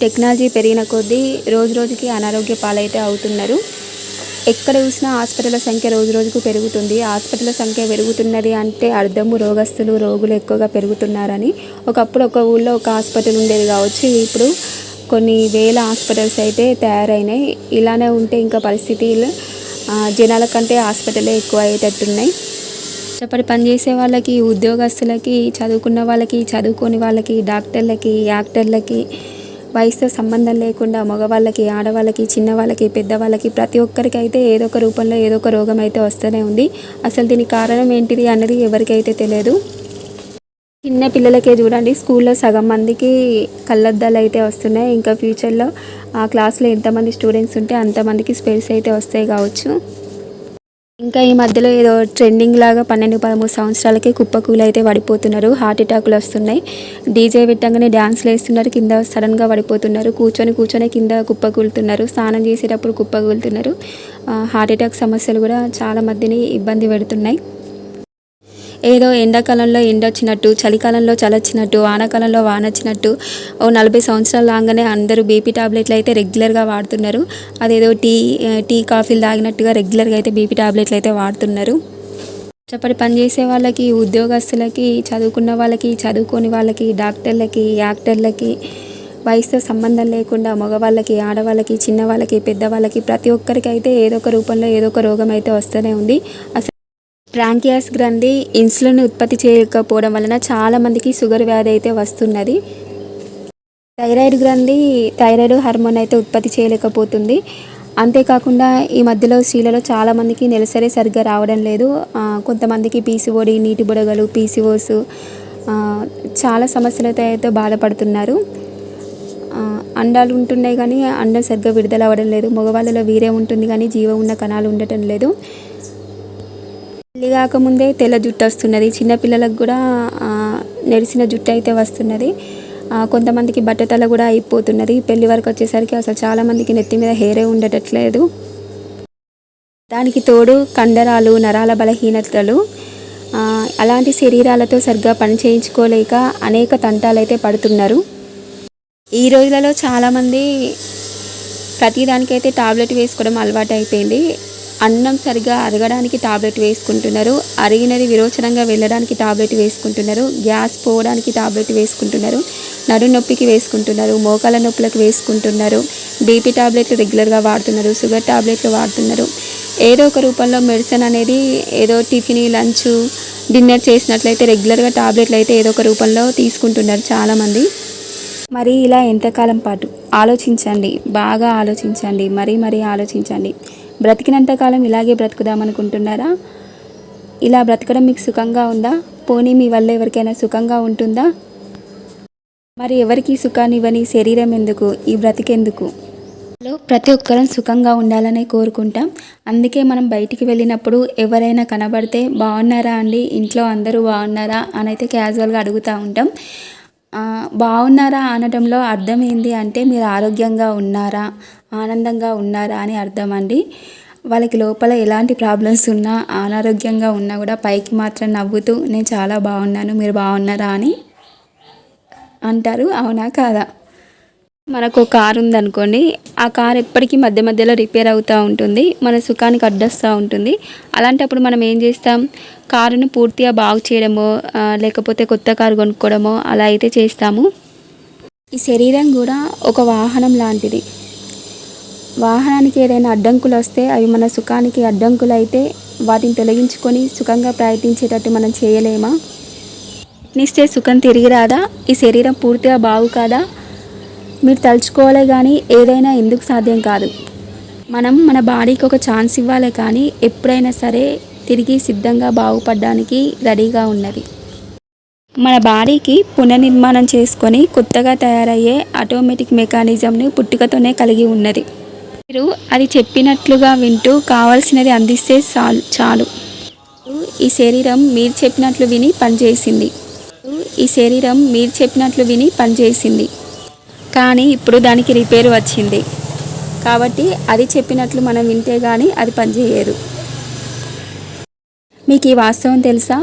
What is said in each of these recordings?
Technology పెరిగిన కొద్దీ రోజు రోజుకి అనారోగ్య పాలైతే అవుతున్నారు. ఎక్కడ చూసినా హాస్పిటల్ సంఖ్య రోజు రోజుకు పెరుగుతుంది. హాస్పిటల్ సంఖ్య పెరుగుతున్నది అంటే అర్థము రోగస్తులు రోగులు ఎక్కువగా పెరుగుతున్నారని. ఒకప్పుడు ఒక ఊళ్ళో ఒక హాస్పిటల్ ఉండేది కావచ్చు. ఇప్పుడు కొన్ని వేల హాస్పిటల్స్ అయితే తయారైనాయి. ఇలానే ఉంటే ఇంకా పరిస్థితులు జనాల కంటే హాస్పిటలే ఎక్కువ అయ్యేటట్టున్నాయి కష్టపడి పనిచేసే వాళ్ళకి ఉద్యోగస్తులకి చదువుకున్న వాళ్ళకి చదువుకోని వాళ్ళకి డాక్టర్లకి యాక్టర్లకి వయసుతో సంబంధం లేకుండా మగవాళ్ళకి ఆడవాళ్ళకి చిన్నవాళ్ళకి పెద్దవాళ్ళకి ప్రతి ఒక్కరికి అయితే ఏదో ఒక రూపంలో ఏదో ఒక రోగం అయితే వస్తూనే ఉంది. అసలు దీనికి కారణం ఏంటిది అన్నది ఎవరికైతే తెలియదు. చిన్న పిల్లలకే చూడండి స్కూల్లో సగం మందికి కళ్ళద్దాలు అయితే వస్తున్నాయి. ఇంకా ఫ్యూచర్లో ఆ క్లాస్లో ఎంతమంది స్టూడెంట్స్ ఉంటే అంతమందికి స్పెల్స్ అయితే వస్తాయి కావచ్చు. ఇంకా ఈ మధ్యలో ఏదో ట్రెండింగ్ లాగా పన్నెండు పదమూడు సంవత్సరాలకే కుప్పకూలు అయితే పడిపోతున్నారు. హార్ట్ అటాకులు వస్తున్నాయి. డీజే పెట్టంగానే డ్యాన్స్లు వేస్తున్నారు. కింద సడన్గా పడిపోతున్నారు. కూర్చొని కూర్చొని కింద కుప్పకూలుతున్నారు స్నానం చేసేటప్పుడు కుప్పకూలుతున్నారు హార్ట్ అటాక్ సమస్యలు కూడా చాలా మందిని ఇబ్బంది పెడుతున్నాయి. ఏదో ఎండాకాలంలో ఎండ వచ్చినట్టు చలికాలంలో చలొచ్చినట్టు వానాకాలంలో వాన వచ్చినట్టు ఓ నలభై సంవత్సరాలు లాగానే అందరూ బీపీ టాబ్లెట్లు అయితే రెగ్యులర్గా వాడుతున్నారు. అదేదో టీ టీ కాఫీలు తాగినట్టుగా రెగ్యులర్గా అయితే బీపీ టాబ్లెట్లు అయితే వాడుతున్నారు. కష్టపడి పనిచేసే వాళ్ళకి ఉద్యోగస్తులకి చదువుకున్న వాళ్ళకి చదువుకోని వాళ్ళకి డాక్టర్లకి యాక్టర్లకి వయసుతో సంబంధం లేకుండా మగవాళ్ళకి ఆడవాళ్ళకి చిన్నవాళ్ళకి పెద్దవాళ్ళకి ప్రతి ఒక్కరికి అయితే ఏదో ఒక రూపంలో ఏదో ఒక రోగం అయితే వస్తూనే ఉంది. అసలు బ్రాంకియాస్ గ్రంథి ఇన్సులిన్ ఉత్పత్తి చేయకపోవడం వలన చాలామందికి షుగర్ వ్యాధి అయితే వస్తున్నది. థైరాయిడ్ గ్రంథి థైరాయిడ్ హార్మోన్ అయితే ఉత్పత్తి చేయలేకపోతుంది. అంతేకాకుండా ఈ మధ్యలో స్త్రీలలో చాలామందికి నెలసరి సరిగ్గా రావడం లేదు. కొంతమందికి పీసీఓడి నీటి బుడగలు పీసీఓస్ చాలా సమస్యలతో అయితే బాధపడుతున్నారు. అండాలు ఉంటున్నాయి కానీ అండం సరిగ్గా విడుదల అవ్వడం లేదు. మగవాళ్ళలో వీరే ఉంటుంది కానీ జీవం ఉన్న కణాలు ఉండటం లేదు. పెళ్ళి కాకముందే తెల్ల జుట్టు వస్తున్నది. చిన్నపిల్లలకు కూడా ఆ, నెరిసిన జుట్టు అయితే వస్తున్నది. కొంతమందికి బట్టతల కూడా అయిపోతున్నది. పెళ్ళి వరకు వచ్చేసరికి అసలు చాలామందికి నెత్తి మీద హెయిరే ఉండటట్లేదు. దానికి తోడు కండరాలు నరాల బలహీనతలు. అలాంటి శరీరాలతో సరిగ్గా పని చేయించుకోలేక అనేక తంటాలు అయితే పడుతున్నారు. ఈ రోజులలో చాలామంది ప్రతిదానికైతే టాబ్లెట్ వేసుకోవడం అలవాటు అయిపోయింది అన్నం సరిగా అరగడానికి టాబ్లెట్ వేసుకుంటున్నారు. అరిగినది విరోచనంగా వెళ్ళడానికి టాబ్లెట్ వేసుకుంటున్నారు. గ్యాస్ పోవడానికి టాబ్లెట్ వేసుకుంటున్నారు. నడు నొప్పికి వేసుకుంటున్నారు. మోకాల నొప్పులకు వేసుకుంటున్నారు. బీపీ టాబ్లెట్లు రెగ్యులర్గా వాడుతున్నారు. షుగర్ టాబ్లెట్లు వాడుతున్నారు. ఏదో ఒక రూపంలో మెడిసిన్ అనేది ఏదో టిఫిన్ లంచ్ డిన్నర్ చేసినట్లయితే రెగ్యులర్గా టాబ్లెట్లు అయితే ఏదో ఒక రూపంలో తీసుకుంటున్నారు చాలామంది. మరి ఇలా ఎంతకాలం పాటు? ఆలోచించండి. బాగా ఆలోచించండి. మరీ మరీ ఆలోచించండి. బ్రతికినంత కాలం ఇలాగే బ్రతుకుదామనుకుంటున్నారా? ఇలా బ్రతకడం మీకు సుఖంగా ఉందా? పోనీ మీ వల్ల ఎవరికైనా సుఖంగా ఉంటుందా? మరి ఎవరికి సుఖాన్ని ఇవ్వని శరీరం ఎందుకు? ఈ బ్రతికెందుకు? లో ప్రతి ఒక్కరం సుఖంగా ఉండాలనే కోరుకుంటాం. అందుకే మనం బయటికి వెళ్ళినప్పుడు ఎవరైనా కనబడితే బాగున్నారా అండి? ఇంట్లో అందరూ బాగున్నారా అని అయితే క్యాజువల్గా అడుగుతూ ఉంటాం. బాగున్నారా అనడంలో అర్థం ఏంటి అంటే మీరు ఆరోగ్యంగా ఉన్నారా? ఆనందంగా ఉన్నారా అని అర్థం అండి వాళ్ళకి లోపల ఎలాంటి ప్రాబ్లమ్స్ ఉన్నా అనారోగ్యంగా ఉన్నా కూడా పైకి మాత్రం నవ్వుతూ నేను చాలా బాగున్నాను మీరు బాగున్నారా? అని అంటారు. అవునా కాదా? మనకు ఒక కారు ఉందనుకోండి ఆ కార్ ఎప్పటికీ మధ్య మధ్యలో రిపేర్ అవుతూ ఉంటుంది మన సుఖానికి అడ్డొస్తూ ఉంటుంది. అలాంటప్పుడు మనం ఏం చేస్తాం? కారును పూర్తిగా బాగు చేయడమో లేకపోతే కొత్త కారు కొనుక్కోవడమో అలా అయితే చేస్తాము. ఈ శరీరం కూడా ఒక వాహనం లాంటిది. వాహనానికి ఏదైనా అడ్డంకులు వస్తే అవి మన సుఖానికి అడ్డంకులు అయితే వాటిని తొలగించుకొని సుఖంగా ప్రయత్నించేటట్టు మనం చేయలేమా? నిస్తే సుఖం తిరిగి రాదా? ఈ శరీరం పూర్తిగా బాగు కాదా? మీరు తలుచుకోవాలి కానీ ఏదైనా ఎందుకు సాధ్యం కాదు. మనం మన బాడీకి ఒక ఛాన్స్ ఇవ్వాలి కానీ ఎప్పుడైనా సరే తిరిగి సిద్ధంగా బాగుపడడానికి రెడీగా ఉన్నది. మన బాడీకి పునర్నిర్మాణం చేసుకొని కొత్తగా తయారయ్యే ఆటోమేటిక్ మెకానిజంని పుట్టుకతోనే కలిగి ఉన్నది. మీరు అది చెప్పినట్లుగా వింటూ కావాల్సినది అందిస్తే చాలు చాలు. ఈ శరీరం మీరు చెప్పినట్లు విని పనిచేసింది. ఈ శరీరం మీరు చెప్పినట్లు విని పనిచేసింది. కానీ ఇప్పుడు దానికి రిపేర్ వచ్చింది. కాబట్టి అది చెప్పినట్లు మనం వింటే కానీ అది పనిచేయదు. మీకు ఈ వాస్తవం తెలుసా?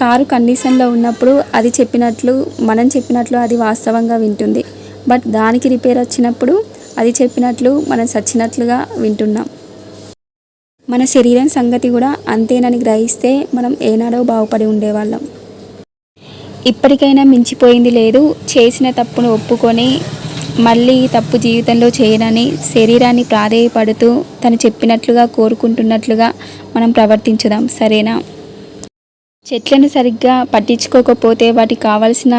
కారు కండిషన్లో ఉన్నప్పుడు అది చెప్పినట్లు మనం చెప్పినట్లు అది వాస్తవంగా వింటుంది. బట్ దానికి రిపేర్ వచ్చినప్పుడు అది చెప్పినట్లు మనం చచ్చినట్లుగా వింటున్నాం. మన శరీరం సంగతి కూడా అంతేనని గ్రహిస్తే మనం ఏనాడో బాగుపడి ఉండేవాళ్ళం. ఇప్పటికైనా మించిపోయింది లేదు. చేసిన తప్పును ఒప్పుకొని మళ్ళీ తప్పు జీవితంలో చేయనని శరీరాన్ని ప్రాధేయపడుతూ తను చెప్పినట్లుగా కోరుకుంటున్నట్లుగా మనం ప్రవర్తించుదాం. సరేనా? చెట్లను సరిగ్గా పట్టించుకోకపోతే వాటికి కావలసిన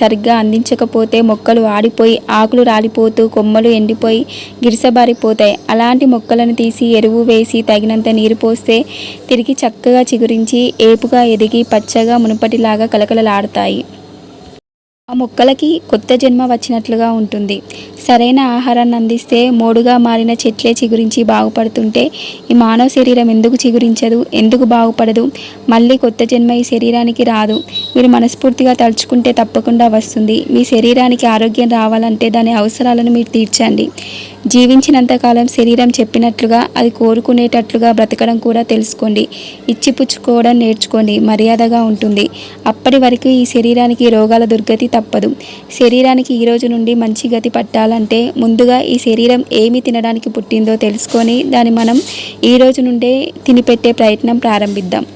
సరిగ్గా అందించకపోతే మొక్కలు ఆడిపోయి ఆకులు రాలిపోతూ కొమ్మలు ఎండిపోయి గిరిసబారిపోతాయి. అలాంటి మొక్కలను తీసి ఎరువు వేసి తగినంత నీరు పోస్తే తిరిగి చక్కగా చిగురించి ఏపుగా ఎదిగి పచ్చగా మునుపటిలాగా కలకలలాడతాయి ఆ మొక్కలకి కొత్త జన్మ వచ్చినట్లుగా ఉంటుంది. సరైన ఆహారాన్ని అందిస్తే మోడుగా మారిన చెట్లే చిగురించి బాగుపడుతుంటే ఈ మానవ శరీరం ఎందుకు చిగురించదు? ఎందుకు బాగుపడదు? మళ్ళీ కొత్త జన్మ ఈ శరీరానికి రాదు. మీరు మనస్ఫూర్తిగా తలుచుకుంటే తప్పకుండా వస్తుంది. మీ శరీరానికి ఆరోగ్యం రావాలంటే దాని అవసరాలను మీరు తీర్చండి. జీవించినంతకాలం శరీరం చెప్పినట్లుగా అది కోరుకునేటట్లుగా బ్రతకడం కూడా తెలుసుకోండి. ఇచ్చిపుచ్చుకోవడం నేర్చుకోండి. మర్యాదగా ఉంటుంది. అప్పటి వరకు ఈ శరీరానికి రోగాల దుర్గతి తప్పదు. శరీరానికి ఈ రోజు నుండి మంచి గతి పట్టాలంటే ముందుగా ఈ శరీరం ఏమి తినడానికి పుట్టిందో తెలుసుకొని దాన్ని మనం ఈ రోజు నుండే తినిపెట్టే ప్రయత్నం ప్రారంభిద్దాం.